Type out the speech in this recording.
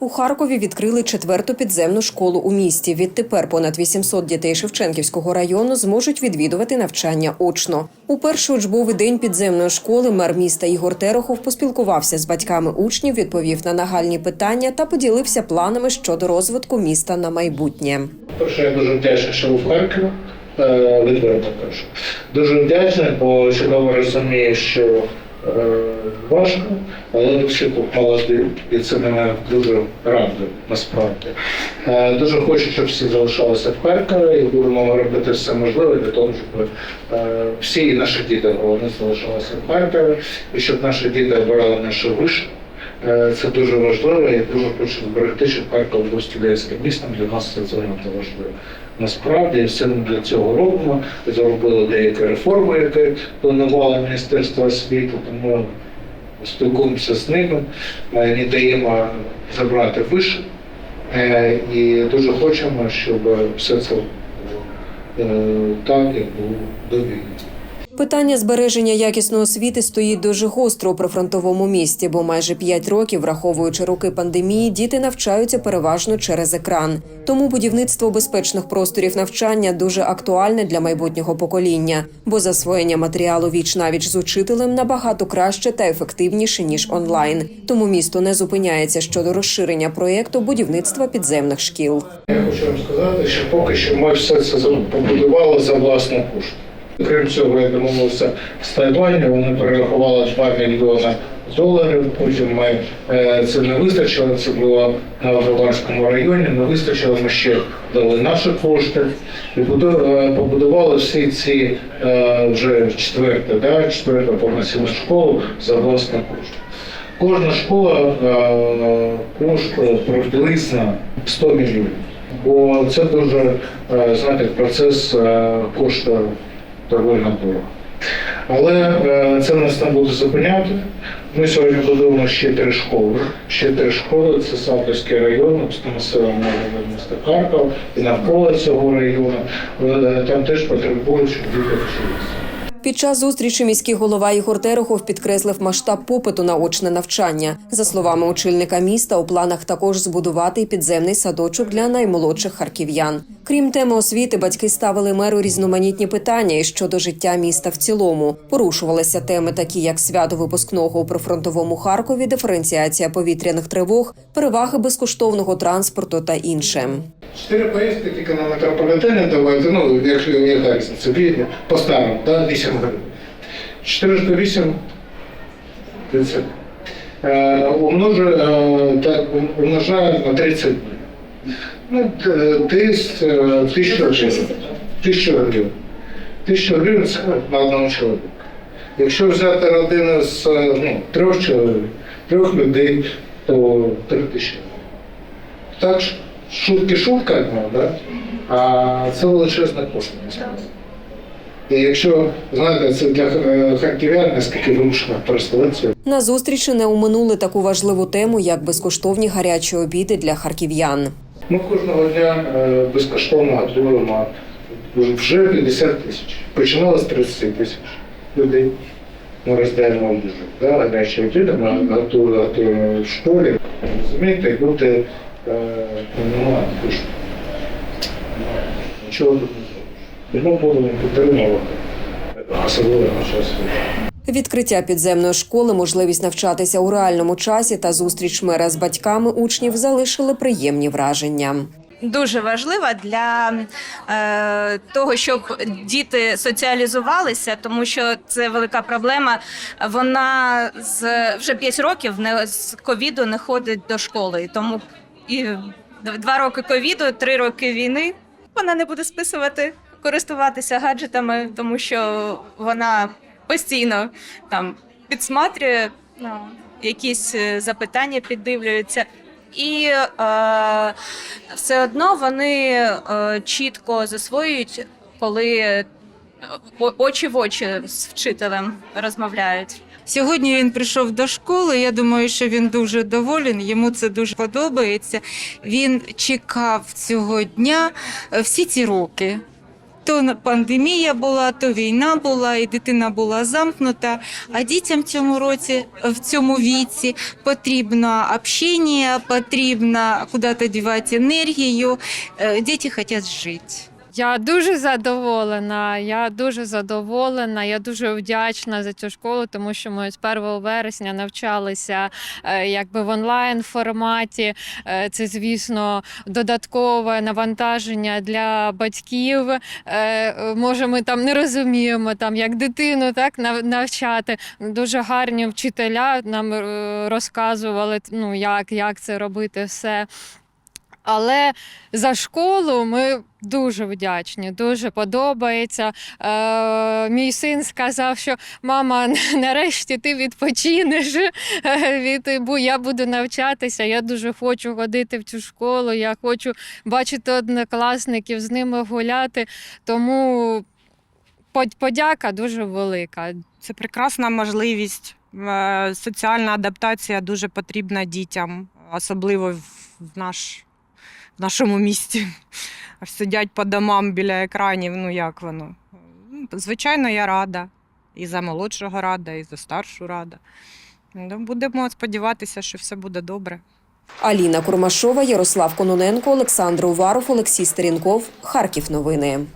У Харкові відкрили четверту підземну школу у місті. Відтепер понад 800 дітей Шевченківського району зможуть відвідувати навчання очно. У перший учбовий день підземної школи мер міста Ігор Терехов поспілкувався з батьками учнів, відповів на нагальні питання та поділився планами щодо розвитку міста на майбутнє. Перше, я дуже вдячний, що в Харкові. Е, Відверто кажу. Дуже вдячний, бо чудово розумію, що важко, але всі молоді, і це мене дуже радує насправді. Е, дуже хочу, щоб всі залишалися в Харкові і будемо робити все можливе для того, щоб е, всі наші діти головне залишалися в Харкові, і щоб наші діти обирали наше вище. Е, Це дуже важливо і дуже хочу зберегти, щоб Харків був студентським містом. Для нас це занадто важливо. Насправді все ми для цього робимо. Зробили деякі реформи, які планувало Міністерство освіти, тому спілкуємося з ними, не даємо забрати вище. Е, І дуже хочемо, щоб все це було е, так, як було до війни. Питання збереження якісної освіти стоїть дуже гостро у прифронтовому місті, бо майже п'ять років, враховуючи роки пандемії, діти навчаються переважно через екран. Тому будівництво безпечних просторів навчання дуже актуальне для майбутнього покоління, бо засвоєння матеріалу віч навіч з учителем набагато краще та ефективніше ніж онлайн. Тому місто не зупиняється щодо розширення проєкту будівництва підземних шкіл. Я хочу вам сказати, що поки що ми все це побудували за власну кошти. Крім цього, я домовився з Тайваню, вони перерахували 2 мільйони доларів. Потім ми е, це не вистачило. Це було на Варварському районі. Не вистачило. Ми ще дали наші кошти і е, побудували всі ці е, вже четверте, да, четверта повноцінну школу за власну кошти. Кожна школа коштує приблизно 100 мільйонів. Бо це дуже, знаєте, процес коштує доволі дорого. Але е, це нас не буде зупиняти. Ми сьогодні будуємо ще три школи. Ще три школи це Салтівський район, населений міста Харків і навколо цього району. Е, Там теж потребують, щоб діти вчилися. Під час зустрічі міський голова Ігор Терехов підкреслив масштаб попиту на очне навчання. За словами очільника міста, у планах також збудувати підземний садочок для наймолодших харків'ян. Крім теми освіти, батьки ставили меру різноманітні питання і щодо життя міста в цілому. Порушувалися теми, такі як свято випускного у прифронтовому Харкові, диференціація повітряних тривог, переваги безкоштовного транспорту та інше. Чотири поїздки тільки на метрополітені давайте, ну, якщо різниця, дві по старому, да, 8 гривень. 408 30. Е, умножу, е, так, умножаю на 30 днів. Ну, десь е, гривень. Тисячу гривень. Тисячу гривень це на одного чоловіка. Якщо взяти родину з е, ну, трьох чоловік, трьох людей, то три тисячі. Так, шутки шутками, да? а це величезна кошти. І якщо, знаєте, це для е, харків'ян, наскільки вимушено переселенців, На зустрічі не уминули таку важливу тему, як безкоштовні гарячі обіди для харків'ян. Ми кожного дня е, безкоштовно готуємо вже 50 тисяч. Починали з 30 тисяч людей. Ми роздаємо їжу. Да? Гарячі обіди ми готуємо, готуємо в школі. Розумієте, люди е, немає. Нічого тут не І будемо підтримувати, особливо на час. Відкриття підземної школи, можливість навчатися у реальному часі та зустріч мера з батьками учнів залишили приємні враження. дуже важлива для е, того, щоб діти соціалізувалися, тому що це велика проблема. Вона з вже 5 років не з ковіду не ходить до школи. І Тому і два роки ковіду, три роки війни. Вона не буде списувати, користуватися гаджетами, тому що вона постійно там підсматрює якісь е, запитання, піддивлюється. І е, все одно вони е, чітко засвоюють, коли е, очі в очі з вчителем розмовляють. Сьогодні він прийшов до школи. Я думаю, що він дуже доволен. Йому це дуже подобається. Він чекав цього дня е, всі ці роки. То пандемія була, то війна була, і дитина була замкнута. А дітям в цьому році, в цьому віці потрібно общення, потрібно куди-то дівати енергію. Е, Діти хочуть жити. Я дуже задоволена. Я дуже задоволена. Я дуже вдячна за цю школу, тому що ми з 1 вересня навчалися е, якби в онлайн форматі. Е, Це, звісно, додаткове навантаження для батьків. Е, Може, ми там не розуміємо, там як дитину так навчати. Дуже гарні вчителя нам розказували, ну як, як це робити все. Але за школу ми дуже вдячні, дуже подобається. Е, мій син сказав, що мама, нарешті ти відпочинеш від бо я буду навчатися. Я дуже хочу ходити в цю школу. Я хочу бачити однокласників, з ними гуляти. Тому подяка дуже велика. Це прекрасна можливість. Е, Соціальна адаптація дуже потрібна дітям, особливо в, наш, в нашому місті. Сидять по домам біля екранів. Ну як воно? Ну, Звичайно, я рада. І за молодшого рада, і за старшу рада. Ну, Будемо сподіватися, що все буде добре. Аліна Курмашова, Ярослав Кононенко, Олександр Уваров, Олексій Стерінков. Харків новини.